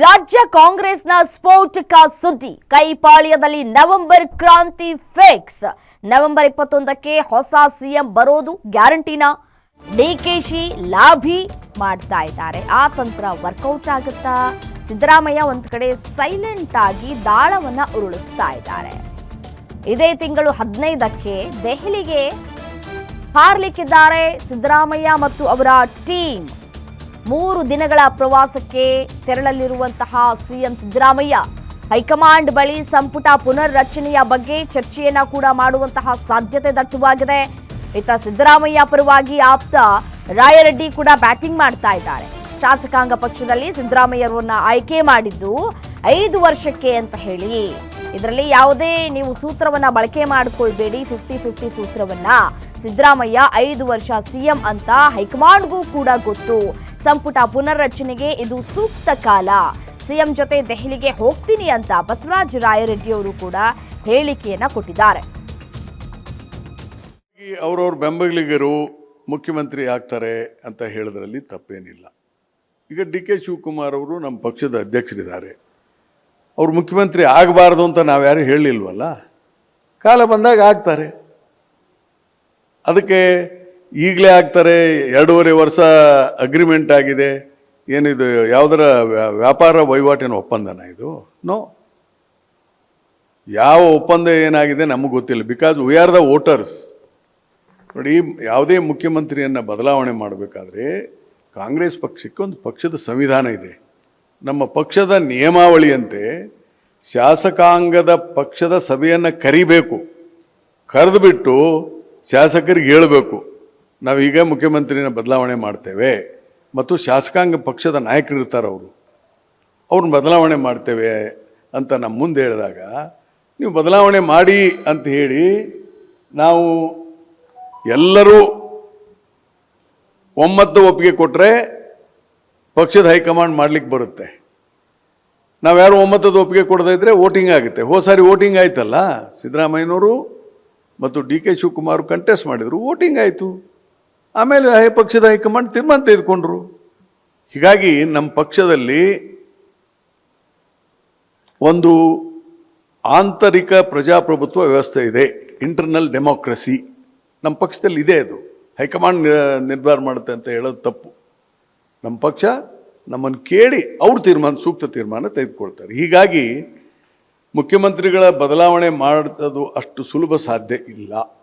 ರಾಜ್ಯ ಕಾಂಗ್ರೆಸ್ನ ಸ್ಫೋಟಕ ಸುದ್ದಿ. ಕೈಪಾಳ್ಯದಲ್ಲಿ ನವೆಂಬರ್ ಕ್ರಾಂತಿ ಫೇಕ್ಸ್. ನವೆಂಬರ್ ಇಪ್ಪತ್ತೊಂದಕ್ಕೆ ಹೊಸ ಸಿಎಂ ಬರೋದು ಗ್ಯಾರಂಟಿನ? ಡಿಕೆಶಿ ಲಾಭಿ ಮಾಡ್ತಾ ಇದ್ದಾರೆ. ಆ ತಂತ್ರ ವರ್ಕೌಟ್ ಆಗುತ್ತಾ? ಸಿದ್ದರಾಮಯ್ಯ ಒಂದು ಕಡೆ ಸೈಲೆಂಟ್ ಆಗಿ ದಾಳವನ್ನ ಉರುಳಿಸ್ತಾ ಇದ್ದಾರೆ. ಇದೇ ತಿಂಗಳು ಹದಿನೈದಕ್ಕೆ ದೆಹಲಿಗೆ ಹಾರ್ಲಿಕ್ಕಿದ್ದಾರೆ ಸಿದ್ದರಾಮಯ್ಯ ಮತ್ತು ಅವರ ಟೀಮ್ ಮೂರು ದಿನಗಳ ಪ್ರವಾಸಕ್ಕೆ ತೆರಳಲಿರುವಂತಹ ಸಿಎಂ ಸಿದ್ದರಾಮಯ್ಯ. ಹೈಕಮಾಂಡ್ ಬಳಿ ಸಂಪುಟ ಪುನರ್ರಚನೆಯ ಬಗ್ಗೆ ಚರ್ಚೆಯನ್ನ ಕೂಡ ಮಾಡುವಂತಹ ಸಾಧ್ಯತೆ ದಟ್ಟವಾಗಿದೆ. ಇತ್ತ ಸಿದ್ದರಾಮಯ್ಯ ಪರವಾಗಿ ಆಪ್ತ ರಾಯರೆಡ್ಡಿ ಕೂಡ ಬ್ಯಾಟಿಂಗ್ ಮಾಡ್ತಾ ಇದ್ದಾರೆ. ಶಾಸಕಾಂಗ ಪಕ್ಷದಲ್ಲಿ ಸಿದ್ದರಾಮಯ್ಯರನ್ನ ಆಯ್ಕೆ ಮಾಡಿದ್ದು ಐದು ವರ್ಷಕ್ಕೆ ಅಂತ ಹೇಳಿ. ಇದರಲ್ಲಿ ಯಾವುದೇ ನೀವು ಸೂತ್ರವನ್ನ ಬಳಕೆ ಮಾಡಿಕೊಳ್ಬೇಡಿ ಫಿಫ್ಟಿ ಫಿಫ್ಟಿ ಸೂತ್ರವನ್ನ. ಸಿದ್ದರಾಮಯ್ಯ ಐದು ವರ್ಷ ಸಿಎಂ ಅಂತ ಹೈಕಮಾಂಡ್ಗೂ ಕೂಡ ಗೊತ್ತು. ಸಂಪುಟ ಪುನರ್ರಚನೆಗೆ ಇದು ಸೂಕ್ತ ಕಾಲ. ಸಿಎಂ ಜೊತೆ ದೆಹಲಿಗೆ ಹೋಗ್ತೀನಿ ಅಂತ ಬಸವರಾಜ ರಾಯರೆಡ್ಡಿಯವರು ಕೂಡ ಹೇಳಿಕೆಯನ್ನ ಕೊಟ್ಟಿದ್ದಾರೆ. ಅವರವ್ರ ಬೆಂಬಲಿಗರು ಮುಖ್ಯಮಂತ್ರಿ ಆಗ್ತಾರೆ ಅಂತ ಹೇಳೋದ್ರಲ್ಲಿ ತಪ್ಪೇನಿಲ್ಲ. ಈಗ ಡಿ ಕೆ ಶಿವಕುಮಾರ್ ಅವರು ನಮ್ಮ ಪಕ್ಷದ ಅಧ್ಯಕ್ಷರಿದ್ದಾರೆ. ಅವ್ರು ಮುಖ್ಯಮಂತ್ರಿ ಆಗಬಾರ್ದು ಅಂತ ನಾವ್ಯಾರು ಹೇಳಿಲ್ವಲ್ಲ ಕಾಲ ಬಂದಾಗ ಆಗ್ತಾರೆ. ಅದಕ್ಕೆ ಈಗಲೇ ಆಗ್ತಾರೆ, ಎರಡೂವರೆ ವರ್ಷ ಅಗ್ರಿಮೆಂಟ್ ಆಗಿದೆ. ಏನಿದು, ಯಾವುದರ ವ್ಯಾ- ವ್ಯಾಪಾರ ವಹಿವಾಟಿನ ಒಪ್ಪಂದನ ಇದು? ನೋ ಯಾವ ಒಪ್ಪಂದ ಏನಾಗಿದೆ ನಮಗೆ ಗೊತ್ತಿಲ್ಲ. Because we are the voters ನೋಡಿ, ಯಾವುದೇ ಮುಖ್ಯಮಂತ್ರಿಯನ್ನು ಬದಲಾವಣೆ ಮಾಡಬೇಕಾದ್ರೆ ಕಾಂಗ್ರೆಸ್ ಪಕ್ಷಕ್ಕೆ ಒಂದು ಪಕ್ಷದ ಸಂವಿಧಾನ ಇದೆ. ನಮ್ಮ ಪಕ್ಷದ ನಿಯಮಾವಳಿಯಂತೆ ಶಾಸಕಾಂಗದ ಪಕ್ಷದ ಸಭೆಯನ್ನು ಕರಿಬೇಕು. ಕರೆದುಬಿಟ್ಟು ಶಾಸಕರಿಗೆ ಹೇಳಬೇಕು. ನಾವೀಗ ಮುಖ್ಯಮಂತ್ರಿನ ಬದಲಾವಣೆ ಮಾಡ್ತೇವೆ ಮತ್ತು ಶಾಸಕಾಂಗ ಪಕ್ಷದ ನಾಯಕರು ಇರ್ತಾರೆ ಅವರು. ಅವ್ರನ್ನ ಬದಲಾವಣೆ ಮಾಡ್ತೇವೆ ಅಂತ ನಮ್ಮ ಮುಂದೆ ಹೇಳಿದಾಗ, ನೀವು ಬದಲಾವಣೆ ಮಾಡಿ ಅಂತ ಹೇಳಿ ನಾವು ಎಲ್ಲರೂ ಒಮ್ಮತ್ತು ಒಪ್ಪಿಗೆ ಕೊಟ್ಟರೆ ಪಕ್ಷದ ಹೈಕಮಾಂಡ್ ಮಾಡ್ಲಿಕ್ಕೆ ಬರುತ್ತೆ. ನಾವು ಯಾರು ಒಮ್ಮತದ ಒಪ್ಪಿಗೆ ಕೊಡದೇ ಇದ್ರೆ ವೋಟಿಂಗ್ ಆಗುತ್ತೆ. ಹೋದ ಸಾರಿ ವೋಟಿಂಗ್ ಆಯ್ತಲ್ಲ? ಸಿದ್ದರಾಮಯ್ಯನವರು ಮತ್ತು ಡಿ ಕೆ ಶಿವಕುಮಾರ್ ಕಂಟೆಸ್ಟ್ ಮಾಡಿದರು, ವೋಟಿಂಗ್ ಆಯಿತು. ಆಮೇಲೆ ಹೈ ಪಕ್ಷದ ಹೈಕಮಾಂಡ್ ತೀರ್ಮಾನ ತೆಗೆದುಕೊಂಡ್ರು ಹೀಗಾಗಿ ನಮ್ಮ ಪಕ್ಷದಲ್ಲಿ ಒಂದು ಆಂತರಿಕ ಪ್ರಜಾಪ್ರಭುತ್ವ ವ್ಯವಸ್ಥೆ ಇದೆ. Internal democracy. ನಮ್ಮ ಪಕ್ಷದಲ್ಲಿ ಇದೆ ಅದು. ಹೈಕಮಾಂಡ್ ನಿರ್ಧಾರ ಮಾಡುತ್ತೆ ಅಂತ ಹೇಳೋದು ತಪ್ಪು. ನಮ್ಮ ಪಕ್ಷ ನಮ್ಮನ್ನು ಕೇಳಿ ಅವ್ರ ತೀರ್ಮಾನ, ಸೂಕ್ತ ತೀರ್ಮಾನ ತೆಗೆದುಕೊಳ್ತಾರೆ. ಹೀಗಾಗಿ ಮುಖ್ಯಮಂತ್ರಿಗಳ ಬದಲಾವಣೆ ಮಾಡೋದು ಅಷ್ಟು ಸುಲಭ ಸಾಧ್ಯ ಇಲ್ಲ.